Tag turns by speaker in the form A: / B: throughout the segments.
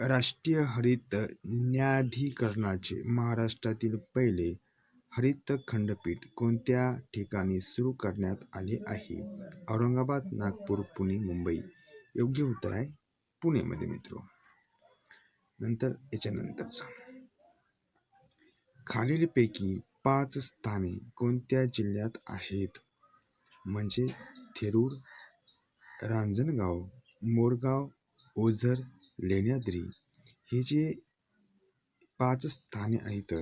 A: राष्ट्रीय हरित न्यायाधिकरणाचे महाराष्ट्रातील पहिले हरित खंडपीठ कोणत्या ठिकाणी सुरू करण्यात आले आहे? औरंगाबाद नागपूर पुणे मुंबई. योग्य उत्तर आहे पुणेमध्ये मित्र. नंतर याच्यानंतरचा खालीलपैकी पाच स्थाने कोणत्या जिल्ह्यात आहेत? म्हणजे थेरूर रांजणगाव मोरगाव ओझर लेण्याद्री हे जे पाच स्थाने आहेत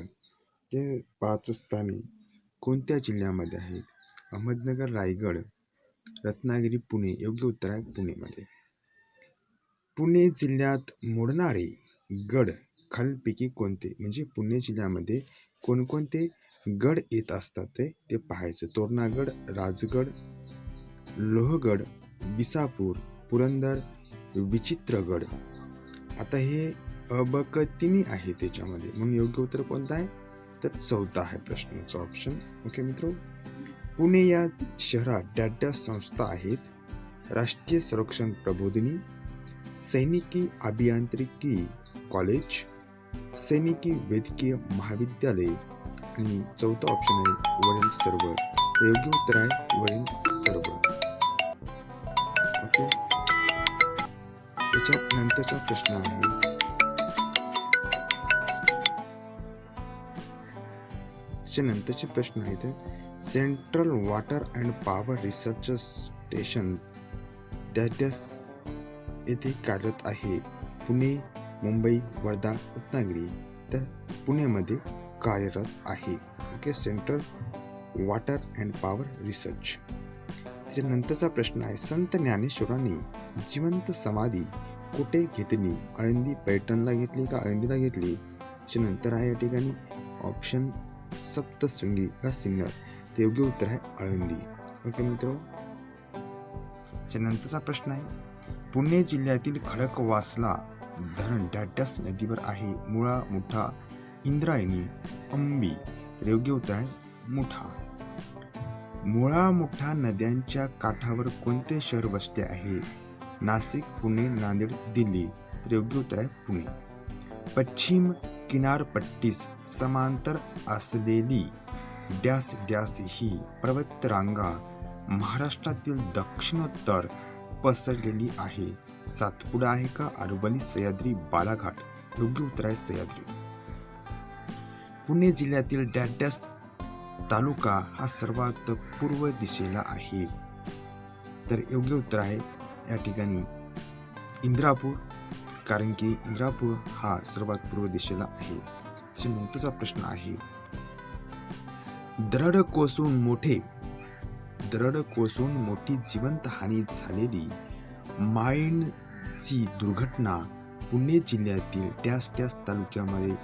A: ते पाच स्थाने कोणत्या जिल्ह्यामध्ये आहेत? अहमदनगर रायगड रत्नागिरी पुणे योग्य उत्तर आहे पुणेमध्ये. पुणे जिल्ह्यात मोडणारे गड खालपैकी कोणते? म्हणजे पुणे जिल्ह्यामध्ये कोणकोणते गड येत असतात ते ते पाहायचं. तोरणागड राजगड लोहगड बिसापूर पुरंदर विचित्रगड आता हे अबकतिनी आहे त्याच्यामध्ये. म्हणून योग्य उत्तर कोणतं आहे? तर चौथा आहे प्रश्नाचा ऑप्शन ओके मित्र? पुणे या शहरात त्या त्या संस्था आहेत राष्ट्रीय संरक्षण प्रबोधिनी सैनिकी अभियांत्रिकी कॉलेज सैनिकी वैद्यकीय महाविद्यालय आणि चौथा ऑप्शन आहे वरील सर्व योग्य उत्तर आहे वरील सर्व ओके त्याच्या नंतरचा प्रश्न आहे. त्याच्या नंतरचे प्रश्न आहेत central water and power research station त्यास येथे कार्यरत आहे. पुणे मुंबई वर्धा रत्नागिरी. तर पुण्यामध्ये कार्यरत आहे. Okay? Central water and power research त्याच्यानंतरचा प्रश्न आहे संत ज्ञानेश्वरांनी जिवंत समाधी कुठे घेतली? आळंदी पैठणला घेतली का आळंदीला घेतली? त्याच्यानंतर आहे या ठिकाणी ऑप्शन सप्तशृंगी का सिन्नर ते योग्य उत्तर आहे आळंदी. ओके मित्र त्याच्यानंतरचा प्रश्न आहे पुणे जिल्ह्यातील खडकवासला धरण डॅटस नदीवर आहे मुळा मुठा इंद्रायणी अंबी. तर योग्य उत्तर आहे मुठा. मुळा मोठ्या नद्यांच्या काठावर कोणते शहर बसले आहे? नाशिक पुणे नांदेड दिल्ली तर योग्य उत्तर आहे पुणे. पश्चिम किनारपट्टीस समांतर असलेली डॅस डॅस ही पर्वतरांगा महाराष्ट्रातील दक्षिणोत्तर पसरलेली आहे. सातपुडा आहे का? अरवली सह्याद्री बालाघाट. योग्य उत्तर आहे सह्याद्री. पुणे जिल्ह्यातील डॅडॅस तालुका हा सर्वात पूर्व दिशेला आहे. तर योग्य उत्तर आहे या ठिकाणी इंद्रापूर कारण की इंद्रापूर हा सर्वात पूर्व दिशेला आहे. नंतरचा प्रश्न आहे. दरड कोसून मोठे दरड कोसून मोठी जिवंत हानी झालेली माळीणची दुर्घटना पुणे जिल्ह्यातील त्याच त्याच तालुक्यामध्ये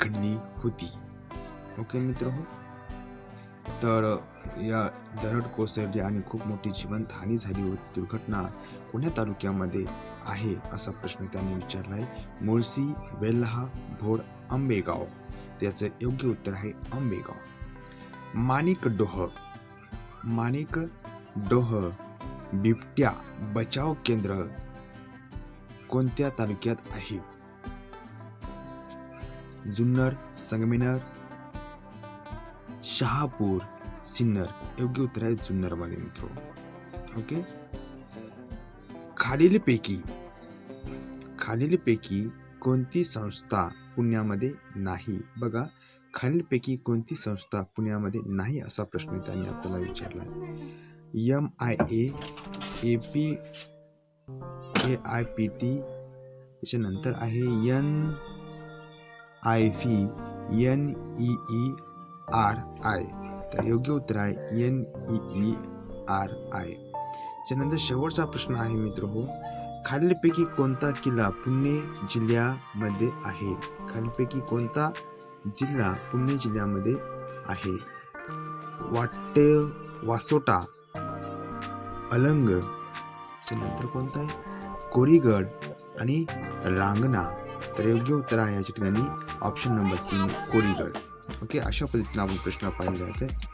A: घडली होती. ओके मित्र हो तर या दरड कोसळली आणि खूप मोठी जीवनहानी झाली होती. दुर्घटना कोण्या तालुक्यामध्ये आहे असा प्रश्न त्यांनी विचारला आहे मुळशी वेल्हा भोड आंबेगाव. त्याचं योग्य उत्तर आहे आंबेगाव. माणिक डोह. माणिक डोह बिबट्या बचाव केंद्र कोणत्या तालुक्यात आहे? जुन्नर संगमेनर शहापूर सिन्नर योग्य उत्तर आहे जुन्नरमध्ये मित्र. ओके खालीलपैकी खालीलपैकी कोणती संस्था पुण्यामध्ये नाही? बघा खालीलपैकी कोणती संस्था पुण्यामध्ये नाही असा प्रश्न त्यांनी आपल्याला विचारला M I A A P A I P T त्याच्यानंतर आहे N I V N E E R I तर योग्य उत्तर आहे N E E R I त्याच्यानंतर शेवटचा प्रश्न आहे मित्र हो खालीलपैकी कोणता किल्ला पुणे जिल्ह्यामध्ये आहे? खालीलपैकी कोणता जिल्हा पुणे जिल्ह्यामध्ये आहे? वाटे वासोटा अलंग. त्यानंतर कोणता आहे? कोरीगड आणि रांगणा. तर योग्य उत्तर आहे याच्या ठिकाणी ऑप्शन नंबर तीन कोरीगड. ओके अशा पद्धतीने आपण प्रश्न पाहिले आहेत.